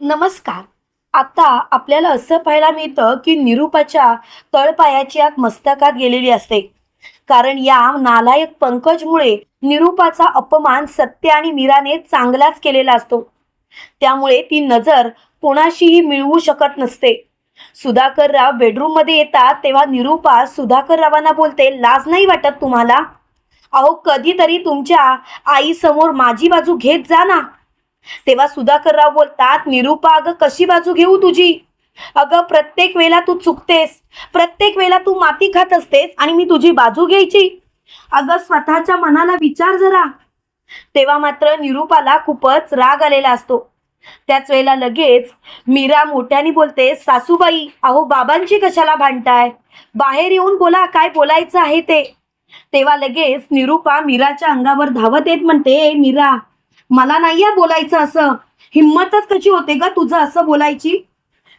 नमस्कार. आता आपल्याला असं पाहायला मिळतं की निरूपाच्या तळपायाची आग मस्तकात गेलेली असते. कारण या नालायक पंकजमुळे निरूपाचा अपमान सत्य आणि मीराने चांगलाच केलेला असतो. त्यामुळे ती नजर कोणाशीही मिळवू शकत नसते. सुधाकरराव बेडरूममध्ये येतात तेव्हा निरूपा सुधाकररावांना बोलते लाज नाही वाटत तुम्हाला? अहो कधीतरी तुमच्या आईसमोर माझी बाजू घेत जा ना. तेव्हा सुधाकरराव बोलतात निरुपा अगं कशी बाजू घेऊ तुझी? अगं प्रत्येक वेळेला तू चुकतेस प्रत्येक वेळेला तू माती खात असतेस आणि मी तुझी बाजू घ्यायची. अगं स्वतःच्या मनाला विचार जरा. तेव्हा मात्र निरूपाला खूपच राग आलेला असतो. त्याच वेळेला लगेच मीरा मोठ्याने बोलते सासूबाई अहो बाबांची कशाला भांडताय? बाहेर येऊन बोला काय बोलायचं आहे ते? तेव्हा लगेच निरूपा मीराच्या अंगावर धावत येत म्हणते मीरा मला नाही बोलायचं असं. हिंमतच कशी होते ग तुझं असं बोलायची?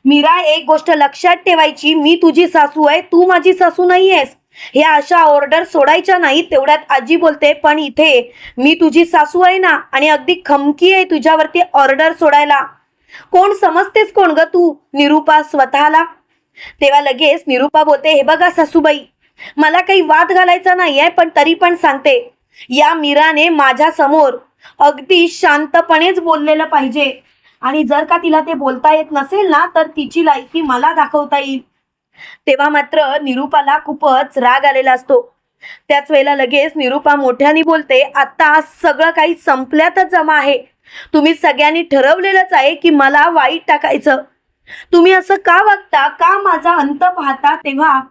मीरा एक गोष्ट लक्षात ठेवायची मी तुझी सासू आहे तू माझी सासू नाही आहेस ह्या अशा ऑर्डर सोडायच्या नाही तेवढ्यात आजी बोलते पण इथे मी तुझी सासू आहे ना आणि अगदी खमकी आहे तुझ्यावरती ऑर्डर सोडायला. कोण समजतेस कोण ग तू? निरूपा स्वतःला. तेव्हा लगेच निरूपा बोलते हे बघा सासूबाई मला काही वाद घालायचा नाहीये पण तरी पण सांगते. या मीराने माझ्यासमोर अगदी शांतपणेच बोललेलं पाहिजे. आणि जर का तिला ते बोलता येत नसेल ना तर तिची लायकी मला दाखवता येईल. तेव्हा मात्र निरूपाला खूपच राग आलेला असतो. त्याच वेळेला लगेच निरूपा मोठ्याने बोलते आता सगळं काही संपल्यातच जमा आहे. तुम्ही सगळ्यांनी ठरवलेलंच आहे की मला वाईट टाकायचं. तुम्ही असं का वागता? का माझा अंत पाहता तेव्हा?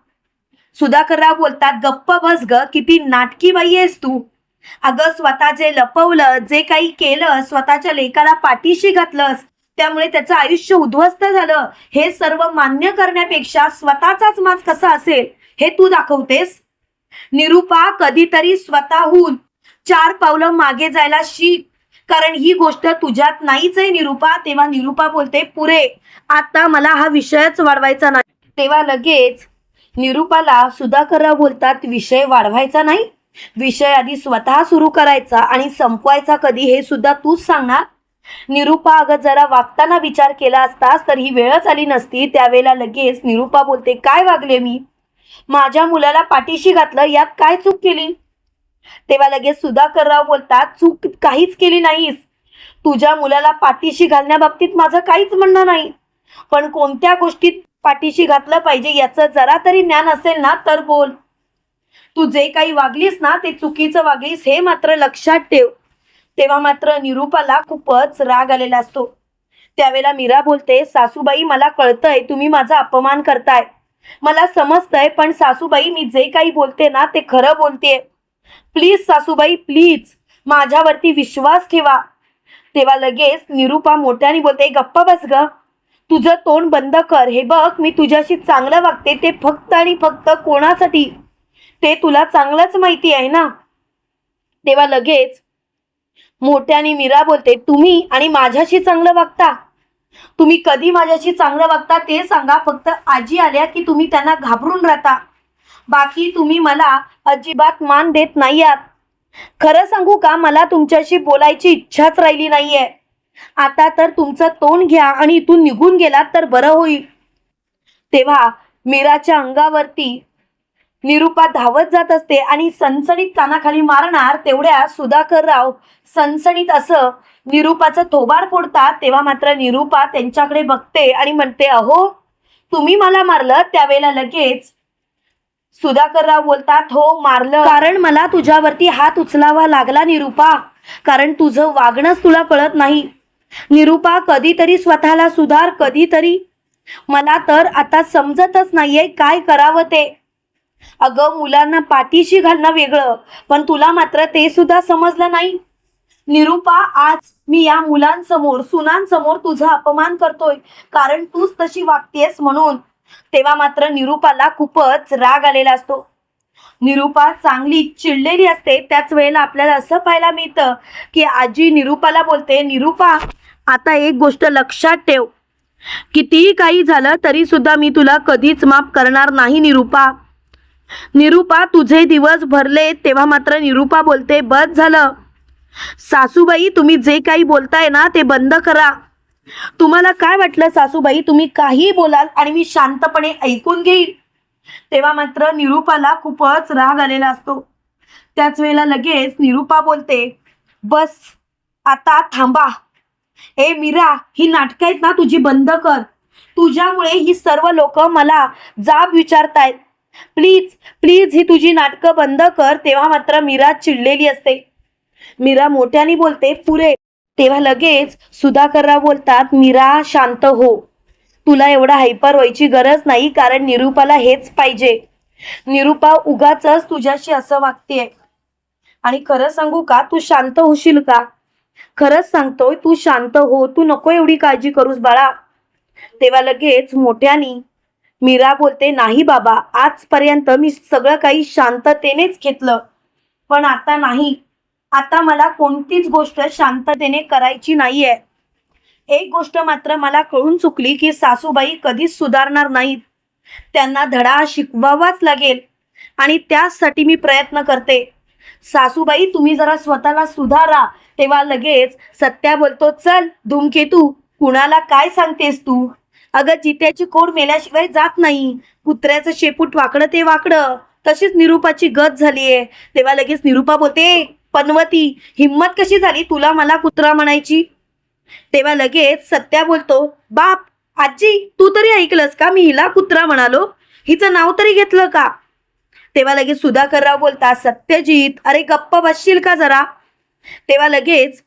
सुधाकरराव बोलतात गप्प बस ग किती नाटकी बाई आहेस तू. अगं स्वतः जे लपवलं जे काही केलं स्वतःच्या लेकाला पाठीशी घातलंस त्यामुळे त्याचं आयुष्य उद्ध्वस्त झालं. हे सर्व मान्य करण्यापेक्षा स्वतःचाच माज कसा असेल हे तू दाखवतेस? निरूपा कधीतरी स्वतःहून चार पावलं मागे जायला शिक. कारण ही गोष्ट तुझ्यात नाहीच आहे निरूपा. तेव्हा निरूपा बोलते पुरे आता मला हा विषयच वाढवायचा नाही. तेव्हा लगेच निरूपाला सुधाकरराव बोलतात विषय वाढवायचा नाही? विषय आधी स्वतः सुरू करायचा आणि संपवायचा कधी हे सुद्धा तूच सांगणार? निरूपा अगं जरा वागताना विचार केला असतास तर ही वेळच आली नसती. त्यावेळेला लगेच निरूपा बोलते काय वागले मी? माझ्या मुलाला पाठीशी घातलं यात काय चूक केली? तेव्हा लगेच सुधाकरराव बोलतात चूक काहीच केली नाहीस. तुझ्या मुलाला पाठीशी घालण्याबाबतीत माझं काहीच म्हणणं नाही. पण कोणत्या गोष्टीत पाठीशी घातलं पाहिजे याचं जरा तरी ज्ञान असेल ना तर बोल. तू जे काही वागलीस ना ते चुकीचं वागलीस हे मात्र लक्षात ठेव. तेव्हा मात्र निरूपाला खूपच राग आलेला असतो. त्यावेळेला मीरा बोलते सासूबाई मला कळतंय तुम्ही माझा अपमान करताय. मला समजतंय पण सासूबाई मी जे काही बोलते ना ते खरं बोलतेय. प्लीज सासूबाई प्लीज माझ्यावरती विश्वास ठेवा. तेव्हा लगेच निरूपा मोठ्याने बोलते गप्प बस ग. तुझं तोंड बंद कर. हे बघ मी तुझ्याशी चांगलं वागते ते फक्त आणि फक्त कोणासाठी? ते तुला चांगलंच माहिती आहे ना? तेव्हा लगेच मोठ्याने मीरा बोलते तुम्ही आणि माझ्याशी चांगलं वागता. तुम्ही कधी माझ्याशी चांगलं वागता ते सांगा. फक्त आजी आल्या की तुम्ही त्यांना घाबरून राहता. बाकी तुम्ही मला अजिबात मान देत नाही आहात खरं सांगू का मला तुमच्याशी बोलायची इच्छाच राहिली नाहीये. आता तर तुमचं तोंड घ्या आणि इथून निघून गेलात तर बरं होईल. तेव्हा मीराच्या अंगावरती निरूपा धावत जात असते आणि सणसणीत कानाखाली मारणार तेवढ्या सुधाकरराव सणसणीत असं निरूपाचं थोबार फोडतात. तेव्हा मात्र निरूपा त्यांच्याकडे बघते आणि म्हणते अहो तुम्ही मला मारलं त्यावेळेला लगेच. सुधाकरराव बोलतात हो मारलं. कारण मला तुझ्यावरती हात उचलावा लागला निरूपा. कारण तुझं वागणंच तुला कळत नाही. निरूपा कधीतरी स्वतःला सुधार कधीतरी. मला तर आता समजतच नाहीये काय करावं ते. अगं मुलांना पाठीशी घालणं वेगळं पण तुला मात्र ते सुद्धा समजलं नाही. निरूपा आज मी या मुलांसमोर सुनांसमोर तुझा अपमान करतोय. कारण तूच तशी वागतेस म्हणून. तेव्हा मात्र निरूपाला खूपच राग आलेला असतो. निरूपा चांगली चिडलेली असते. त्याच वेळेला आपल्याला असं पाहायला मिळतं की आजी निरूपाला बोलते निरूपा आता एक गोष्ट लक्षात ठेव. कितीही काही झालं तरी सुद्धा मी तुला कधीच माफ करणार नाही निरूपा. निरूपा तुझे दिवस भरले तेव्हा मात्र निरूपा बोलते बस झालं. सासूबाई तुम्ही जे काही बोलताय ना ते बंद करा. तुम्हाला काय वाटलं सासूबाई? तुम्ही काही बोलाल आणि मी शांतपणे ऐकून घेईन. तेव्हा मात्र निरूपाला खूपच राग आलेला असतो. त्याच वेळेला लगेच निरूपा बोलते बस आता थांबा. ए मीरा ही नाटकं आहेत ना तुझी बंद कर. तुझ्यामुळे ही सर्व लोक मला जाब विचारतायत. प्लीज प्लीज ही तुझी नाटकं बंद कर. तेव्हा मात्र मीरा चिडलेली असते. मीरा मोठ्याने बोलते पुरे. तेव्हा लगेच सुधाकरराव बोलतात मीरा शांत हो. तुला एवढा हायपर व्हायची गरज नाही कारण निरूपाला हेच पाहिजे. निरूपा उगाच तुझ्याशी असं वागतेय. आणि खरं सांगू का? तू शांत होशील का? खरंच सांगतोय तू शांत हो. तू नको एवढी काळजी करूस बाळा. तेव्हा लगेच मोठ्यानी मीरा बोलते नाही बाबा आजपर्यंत मी सगळं काही शांततेनेच घेतलं. पण आता नाही. आता मला कोणतीच गोष्ट शांततेने करायची नाहीये. एक गोष्ट मात्र मला कळून चुकली की सासूबाई कधीच सुधारणार नाहीत. त्यांना धडा शिकवावाच लागेल. आणि त्यासाठी मी प्रयत्न करते. सासूबाई तुम्ही जरा स्वतःला सुधारा. तेव्हा लगेच सत्या बोलतो चल धूमकेतू कुणाला काय सांगतेस तू? अगं जित्याची कोड मेल्याशिवाय जात नाही. कुत्र्याचं शेपूट वाकडं ते वाकडं. तशीच निरूपाची गत झालीये. तेव्हा लगेच निरूपा बोलते पनवती हिम्मत कशी झाली तुला मला कुत्रा म्हणायची? तेव्हा लगेच सत्या बोलतो बाप आजी तू तरी ऐकलंस का मी हिला कुत्रा म्हणालो? हिचं नाव तरी घेतलं का? तेव्हा लगेच सुधाकरराव बोलता सत्यजित अरे गप्प बसशील का जरा? तेव्हा लगेच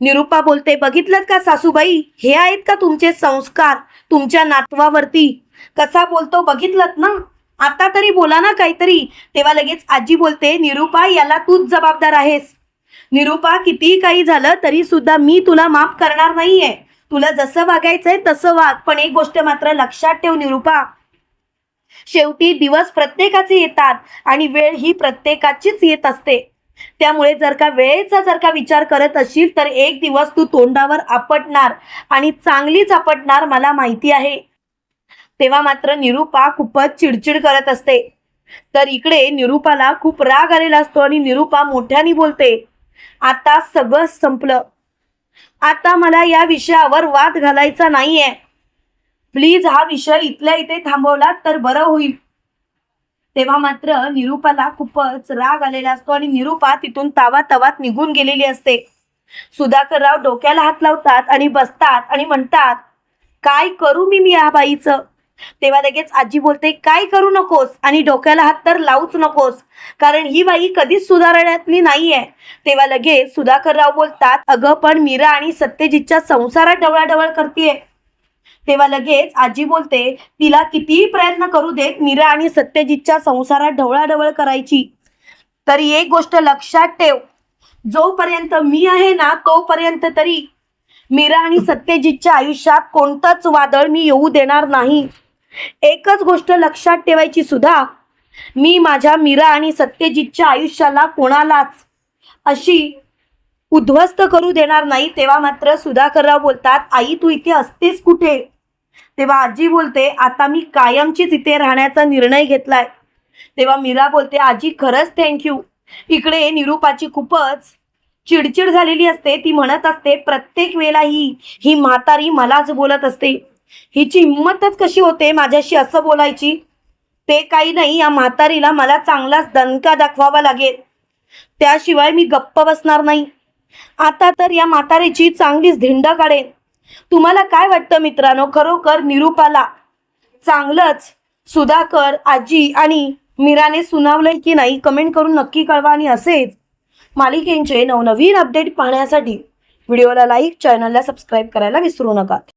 निरुपा बोलते बघितलं का सासूबाई? हे आहेत का तुमचे संस्कार? तुमच्या नातवावरती. कसा बोलतो बघितलं ना? आता तरी बोला ना काहीतरी. तेव्हा लगेच आजी बोलते निरुपा याला तूच जबाबदार आहेस. निरुपा कितीही काही झालं तरी सुद्धा मी तुला माफ करणार नाहीये. तुला जसं वागायचंय तसं वाग पण एक गोष्ट मात्र लक्षात ठेव निरुपा. शेवटी दिवस प्रत्येकाचे येतात आणि वेळ ही प्रत्येकाचीच येत असते. त्यामुळे जर का वेळेचा जर का विचार करत असशील तर एक दिवस तू तोंडावर आपटणार आणि चांगलीच आपटणार मला माहिती आहे. तेव्हा मात्र निरूपा खूपच चिडचिड करत असते. तर इकडे निरूपाला खूप राग आलेला असतो आणि निरूपा मोठ्याने बोलते आता सगळं संपलं. आता मला या विषयावर वाद घालायचा नाहीये. प्लीज हा विषय इथल्या इथे थांबवला तर बरं होईल. तेव्हा मात्र निरूपाला खूपच राग आलेला असतो आणि निरूपा तिथून तावा तवात निघून गेलेली असते. सुधाकरराव डोक्याला हात लावतात आणि बसतात आणि म्हणतात काय करू मी मी या बाईचं? तेव्हा लगेच आजी बोलते काय करू नकोस आणि डोक्याला हात तर लावूच नकोस कारण ही बाई कधीच सुधारण्यातली नाहीये. तेव्हा लगेच सुधाकरराव बोलतात अगं पण मीरा आणि सत्यजितच्या संसारात डवळाडवळ करतीये. तेव्हा लगेच आजी बोलते तिला कितीही प्रयत्न करू देत मीरा आणि सत्यजितच्या संसारात ढवळाढवळ करायची. तरी एक गोष्ट लक्षात ठेव जोपर्यंत मी आहे ना तोपर्यंत तरी मीरा आणि सत्यजितच्या आयुष्यात कोणतंच वादळ मी येऊ देणार नाही. एकच गोष्ट लक्षात ठेवायची सुद्धा मी माझ्या मीरा आणि सत्यजितच्या आयुष्याला कोणालाच अशी उद्ध्वस्त करू देणार नाही तेव्हा मात्र सुधाकरराव बोलतात आई तू इथे असतेस कुठे? तेव्हा आजी बोलते आता मी कायमचीच इथे राहण्याचा निर्णय घेतलाय. तेव्हा मीरा बोलते आजी खरंच थँक्यू इकडे निरूपाची खूपच चिडचिड झालेली असते. ती म्हणत असते प्रत्येक वेळेला ही ही म्हातारी मलाच बोलत असते. हिची हिंमतच कशी होते माझ्याशी असं बोलायची? ते काही नाही या म्हातारीला मला चांगलाच दणका दाखवावा लागेल. त्याशिवाय मी गप्प बसणार नाही. आता तर या म्हातारीची चांगलीच धिंड काढेन. तुम्हाला काय वाटतं मित्रांनो? खरोखर निरूपाला? चांगलंच? सुधाकर आजी आणि मीराने सुनावलंय की नाही कमेंट करून नक्की कळवा आणि असेच मालिकेंचे नवनवीन अपडेट पाहण्यासाठी व्हिडिओला लाईक चॅनलला सबस्क्राईब करायला विसरू नका.